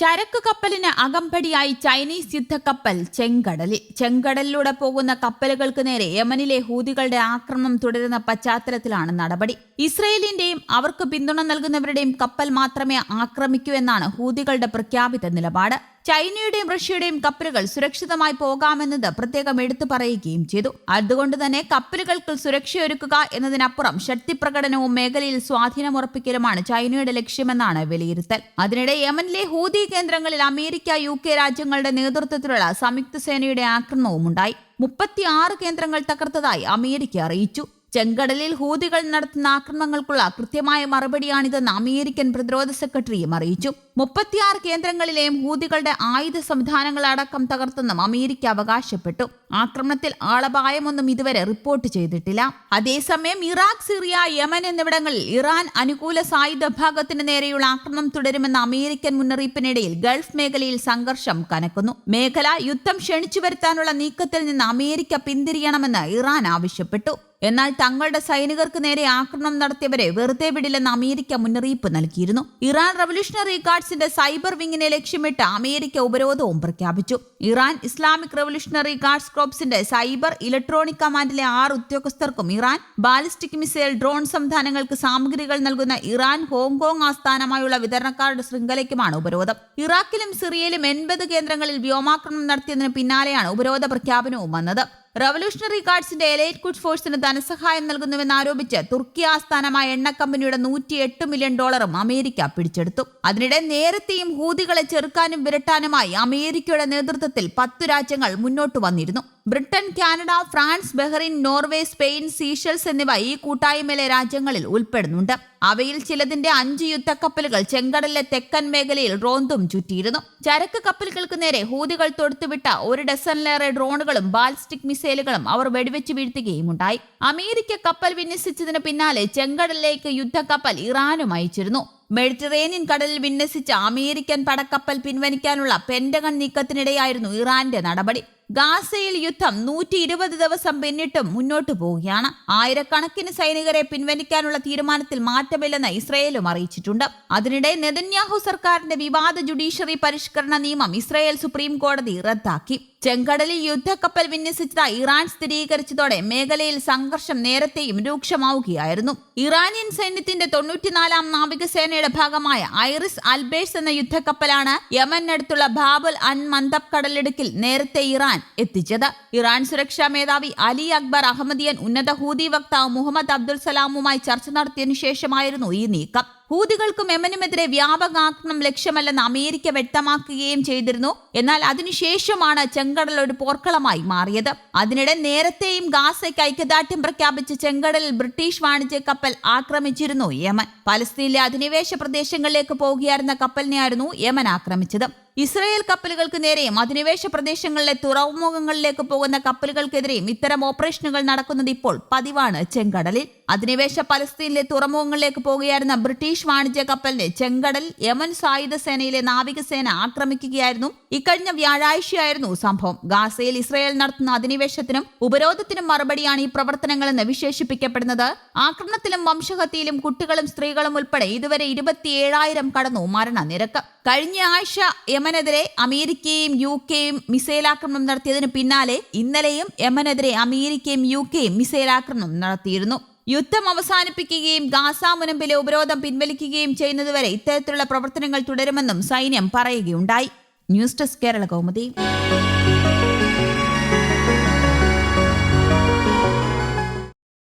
ചരക്ക് കപ്പലിന് അകമ്പടിയായി ചൈനീസ് യുദ്ധക്കപ്പൽ ചെങ്കടലിൽ. ചെങ്കടലിലൂടെ പോകുന്ന കപ്പലുകൾക്ക് നേരെ യമനിലെ ഹൂതികളുടെ ആക്രമണം തുടരുന്ന പശ്ചാത്തലത്തിലാണ് നടപടി. ഇസ്രയേലിന്റെയും അവർക്ക് പിന്തുണ നൽകുന്നവരുടെയും കപ്പൽ മാത്രമേ ആക്രമിക്കൂ എന്നാണ് ഹൂതികളുടെ പ്രഖ്യാപിത നിലപാട്. ചൈനയുടെയും റഷ്യയുടെയും കപ്പലുകൾ സുരക്ഷിതമായി പോകാമെന്നത് പ്രത്യേകം എടുത്തു പറയുകയും ചെയ്തു. അതുകൊണ്ട് തന്നെ കപ്പലുകൾക്ക് സുരക്ഷയൊരുക്കുക എന്നതിനപ്പുറം ശക്തിപ്രകടനവും മേഖലയിൽ സ്വാധീനമുറപ്പിക്കലുമാണ് ചൈനയുടെ ലക്ഷ്യമെന്നാണ് വിലയിരുത്തൽ. അതിനിടെ യമനിലെ ഹൂതി കേന്ദ്രങ്ങളിൽ അമേരിക്ക യു കെ രാജ്യങ്ങളുടെ നേതൃത്വത്തിലുള്ള സംയുക്ത സേനയുടെ ആക്രമണവും ഉണ്ടായി മുപ്പത്തിയാറ് കേന്ദ്രങ്ങൾ തകർത്തതായി അമേരിക്ക അറിയിച്ചു. ചെങ്കടലിൽ ഹൂതികൾ നടത്തുന്ന ആക്രമണങ്ങൾക്കുള്ള കൃത്യമായ മറുപടിയാണിതെന്ന് അമേരിക്കൻ പ്രതിരോധ സെക്രട്ടറിയും അറിയിച്ചു. മുപ്പത്തിയാറ് കേന്ദ്രങ്ങളിലെയും ഹൂതികളുടെ ആയുധ സംവിധാനങ്ങളടക്കം തകർത്തെന്നും അമേരിക്ക അവകാശപ്പെട്ടു. ആക്രമണത്തിൽ ആളപായമൊന്നും ഇതുവരെ റിപ്പോർട്ട് ചെയ്തിട്ടില്ല. അതേസമയം ഇറാഖ് സിറിയ യമൻ എന്നിവിടങ്ങളിൽ ഇറാൻ അനുകൂല സായുധ വിഭാഗത്തിന് നേരെയുള്ള ആക്രമണം തുടരുമെന്ന അമേരിക്കൻ മുന്നറിയിപ്പിനിടയിൽ ഗൾഫ് മേഖലയിൽ സംഘർഷം കനക്കുന്നു. മേഖല യുദ്ധം ക്ഷണിച്ചു വരുത്താനുള്ള നീക്കത്തിൽ നിന്ന് അമേരിക്ക പിന്തിരിയണമെന്ന് ഇറാൻ ആവശ്യപ്പെട്ടു. എന്നാൽ തങ്ങളുടെ സൈനികർക്ക് നേരെ ആക്രമണം നടത്തിയവരെ വെറുതെ വിടില്ലെന്ന് അമേരിക്ക മുന്നറിയിപ്പ് നൽകിയിരുന്നു. ഇറാൻ റവല്യൂഷണറി ഗാർഡ്സിന്റെ സൈബർ വിങ്ങിനെ ലക്ഷ്യമിട്ട് അമേരിക്ക ഉപരോധവും പ്രഖ്യാപിച്ചു. ഇറാൻ ഇസ്ലാമിക് റവല്യൂഷണറി ഗാർഡ്സ് ക്രോപ്സിന്റെ സൈബർ ഇലക്ട്രോണിക് കമാൻഡിലെ ആറ് ഉദ്യോഗസ്ഥർക്കും ഇറാൻ ബാലിസ്റ്റിക് മിസൈൽ ഡ്രോൺ സംവിധാനങ്ങൾക്ക് സാമഗ്രികൾ നൽകുന്ന ഇറാൻ ഹോങ്കോങ് ആസ്ഥാനമായുള്ള വിതരണക്കാരുടെ ശൃംഖലയ്ക്കുമാണ് ഉപരോധം. ഇറാഖിലും സിറിയയിലും എൺപത് കേന്ദ്രങ്ങളിൽ വ്യോമാക്രമണം നടത്തിയതിന് പിന്നാലെയാണ് ഉപരോധ പ്രഖ്യാപനവും വന്നത്. റവല്യൂഷണറി ഗാർഡ്സിന്റെ എലൈറ്റ് കുഡ് ഫോഴ്സിന് ധനസഹായം നൽകുന്നുവെന്ന് ആരോപിച്ച് തുർക്കി ആസ്ഥാനമായ എണ്ണ കമ്പനിയുടെ നൂറ്റി എട്ട് മില്യൺ ഡോളറും അമേരിക്ക പിടിച്ചെടുത്തു. അതിനിടെ നേരത്തെയും ഹൂതികളെ ചെറുക്കാനും വിരട്ടാനുമായി അമേരിക്കയുടെ നേതൃത്വത്തിൽ പത്തു രാജ്യങ്ങൾ മുന്നോട്ട് വന്നിരുന്നു. Britain Canada France Bahrain Norway Spain Seychelles എന്നിവ ഈ കൂട്ടായ്മയിലെ രാജ്യങ്ങളിൽ ഉൾപ്പെടുന്നുണ്ട്. അവയിൽ ചിലതിന്റെ അഞ്ച് യുദ്ധക്കപ്പലുകൾ ചെങ്കടലിലെ തെക്കൻ മേഖലയിൽ റോന്തും ചുറ്റിയിരുന്നു. ചരക്ക് കപ്പലുകൾക്ക് നേരെ ഹൂതികൾ തൊടുത്തുവിട്ട ഒരു ഡസനിലേറെ ഡ്രോണുകളും ബാലിസ്റ്റിക് മിസൈലുകളും അവർ വെടിവെച്ച് വീഴ്ത്തുകയും ഉണ്ടായി അമേരിക്ക കപ്പൽ വിന്യസിച്ചതിന് പിന്നാലെ ചെങ്കടലിലേക്ക് യുദ്ധക്കപ്പൽ ഇറാനും അയച്ചിരുന്നു. മെഡിറ്ററേനിയൻ കടലിൽ വിന്യസിച്ച അമേരിക്കൻ പടക്കപ്പൽ പിൻവലിക്കാനുള്ള പെന്റഗൺ നീക്കത്തിനിടെയായിരുന്നു ഇറാന്റെ നടപടി. ഗാസയിൽ യുദ്ധം നൂറ്റി ഇരുപത് ദിവസം പിന്നിട്ടും മുന്നോട്ടു പോവുകയാണ്. ആയിരക്കണക്കിന് സൈനികരെ പിൻവലിക്കാനുള്ള തീരുമാനത്തിൽ മാറ്റമില്ലെന്ന് ഇസ്രയേലും അറിയിച്ചിട്ടുണ്ട്. അതിനിടെ നെതന്യാഹു സർക്കാരിന്റെ വിവാദ ജുഡീഷ്യറി പരിഷ്കരണ നിയമം ഇസ്രയേൽ സുപ്രീം കോടതി റദ്ദാക്കി. ചെങ്കടലിൽ യുദ്ധക്കപ്പൽ വിന്യസിച്ചതായി ഇറാൻ സ്ഥിരീകരിച്ചതോടെ മേഖലയിൽ സംഘർഷം നേരത്തെയും രൂക്ഷമാവുകയായിരുന്നു. ഇറാനിയൻ സൈന്യത്തിന്റെ തൊണ്ണൂറ്റിനാലാം നാവികസേനയുടെ ഭാഗമായ ഐറിസ് അൽബേഴ്സ് എന്ന യുദ്ധക്കപ്പലാണ് യമനടുത്തുള്ള ബാബുൽ അൻ മന്തബ് കടലിടുക്കിൽ നേരത്തെ ഇറാൻ എത്തിച്ചത്. ഇറാൻ സുരക്ഷാ മേധാവി അലി അക്ബർ അഹമ്മദിയൻ ഉന്നത ഹൂദി വക്താവ് മുഹമ്മദ് അബ്ദുൽ സലാമുമായി ചർച്ച നടത്തിയതിനു ശേഷമായിരുന്നു ഈ നീക്കം. ഹൂതികൾക്കും യമനുമെതിരെ വ്യാപക ആക്രമണം ലക്ഷ്യമല്ലെന്ന് അമേരിക്ക വ്യക്തമാക്കുകയും ചെയ്തിരുന്നു. എന്നാൽ അതിനുശേഷമാണ് ചെങ്കടൽ ഒരു പോർക്കളമായി മാറിയത്. അതിനിടെ നേരത്തെയും ഗാസയ്ക്ക് ഐക്യദാർഢ്യം പ്രഖ്യാപിച്ച ചെങ്കടലിൽ ബ്രിട്ടീഷ് വാണിജ്യ കപ്പൽ ആക്രമിച്ചിരുന്നു യമൻ. പലസ്തീനിലെ അധിനിവേശ പ്രദേശങ്ങളിലേക്ക് പോകുകയായിരുന്ന കപ്പലിനെയായിരുന്നു യമൻ ആക്രമിച്ചത്. ഇസ്രയേൽ കപ്പലുകൾക്ക് നേരെയും അധിനിവേശ പ്രദേശങ്ങളിലെ തുറമുഖങ്ങളിലേക്ക് പോകുന്ന കപ്പലുകൾക്കെതിരെയും ഇത്തരം ഓപ്പറേഷനുകൾ നടക്കുന്നത് ഇപ്പോൾ പതിവാണ് ചെങ്കടലിൽ. അധിനിവേശ പലസ്തീനിലെ തുറമുഖങ്ങളിലേക്ക് പോകുകയായിരുന്ന ബ്രിട്ടീഷ് വാണിജ്യ കപ്പലിനെ ചെങ്കടൽ യമൻ സായുധ സേനയിലെ നാവികസേന ആക്രമിക്കുകയായിരുന്നു. ഇക്കഴിഞ്ഞ വ്യാഴാഴ്ചയായിരുന്നു സംഭവം. ഗാസയിൽ ഇസ്രയേൽ നടത്തുന്ന അധിനിവേശത്തിനും ഉപരോധത്തിനും മറുപടിയാണ് ഈ പ്രവർത്തനങ്ങളെന്ന് വിശേഷിപ്പിക്കപ്പെടുന്നത്. ആക്രമണത്തിലും വംശഹത്യയിലും കുട്ടികളും സ്ത്രീകളും ഉൾപ്പെടെ ഇതുവരെ ഇരുപത്തിയേഴായിരം കടന്നു മരണനിരക്ക് കഴിഞ്ഞ ആഴ്ച യമനെതിരെ അമേരിക്കയും യു കെയും മിസൈലാക്രമണം നടത്തിയതിനു പിന്നാലെ ഇന്നലെയും യമനെതിരെ അമേരിക്കയും യു കെയും മിസൈലാക്രമണം നടത്തിയിരുന്നു. യുദ്ധം അവസാനിപ്പിക്കുകയും ഗാസ മുനമ്പിലെ ഉപരോധം പിൻവലിക്കുകയും ചെയ്യുന്നതുവരെ ഇത്തരത്തിലുള്ള പ്രവർത്തനങ്ങൾ തുടരുമെന്നും സൈന്യം പറയുകയുണ്ടായി. News desk Kerala Kaumudi.